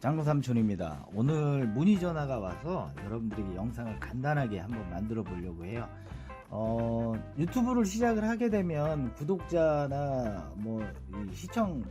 장로삼촌입니다. 오늘 문의 전화가 와서 여러분들에게 영상을 간단하게 한번 만들어 보려고 해요. 어, 유튜브를 시작을 하게 되면 구독자나 뭐이 시청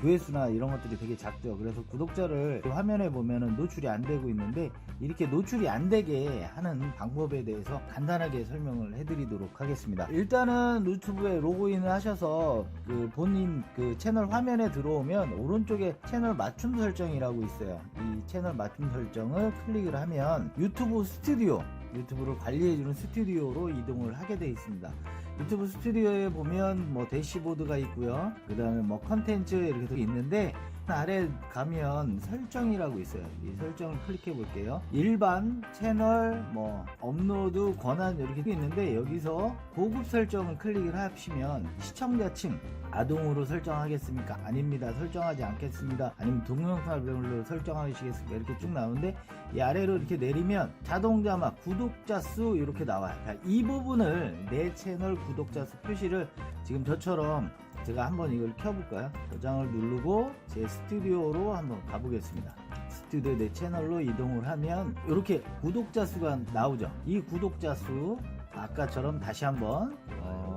조회수나 이런 것들이 되게 작죠. 그래서 구독자를 화면에 보면은 노출이 안 되고 있는데 이렇게 노출이 안 되게 하는 방법에 대해서 간단하게 설명을 해드리도록 하겠습니다. 일단은 유튜브에 로그인을 하셔서 그 본인 그 채널 화면에 들어오면 오른쪽에 채널 맞춤 설정이라고 있어요. 이 채널 맞춤 설정을 클릭을 하면 유튜브 스튜디오 유튜브를 관리해주는 스튜디오로 이동을 하게 되어 있습니다. 유튜브 스튜디오에 보면 뭐 대시보드가 있고요. 그 다음에 뭐 컨텐츠 이렇게 돼 있는데 아래 가면 설정이라고 있어요. 이 설정을 클릭해 볼게요. 일반 채널 뭐 업로드 권한 이렇게 돼 있는데 여기서 고급 설정을 클릭을 하시면 시청자층 아동으로 설정하겠습니까? 아닙니다. 설정하지 않겠습니다. 아니면 동영상별로 설정하시겠습니까? 이렇게 쭉 나오는데 이 아래로 이렇게 내리면 자동 자막 구독자 수 이렇게 나와요. 자, 이 부분을 내 채널 구독자 수 표시를 지금 저처럼 제가 한번 이걸 켜볼까요? 저장을 누르고 제 스튜디오로 한번 가보겠습니다. 스튜디오 내 채널로 이동을 하면 이렇게 구독자 수가 나오죠. 이 구독자 수 아까처럼 다시 한번 어,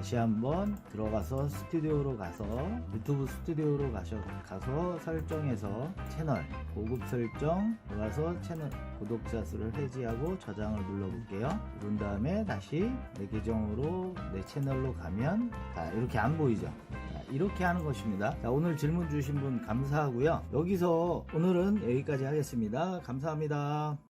다시 한번 들어가서 스튜디오로 가서 유튜브 스튜디오로 가셔, 가서 설정해서 채널 고급 설정 들어가서 채널 구독자 수를 해지하고 저장을 눌러볼게요. 그런 다음에 다시 내 계정으로 내 채널로 가면 자, 이렇게 안 보이죠. 자, 이렇게 하는 것입니다. 자, 오늘 질문 주신 분 감사하고요. 여기서 오늘은 여기까지 하겠습니다. 감사합니다.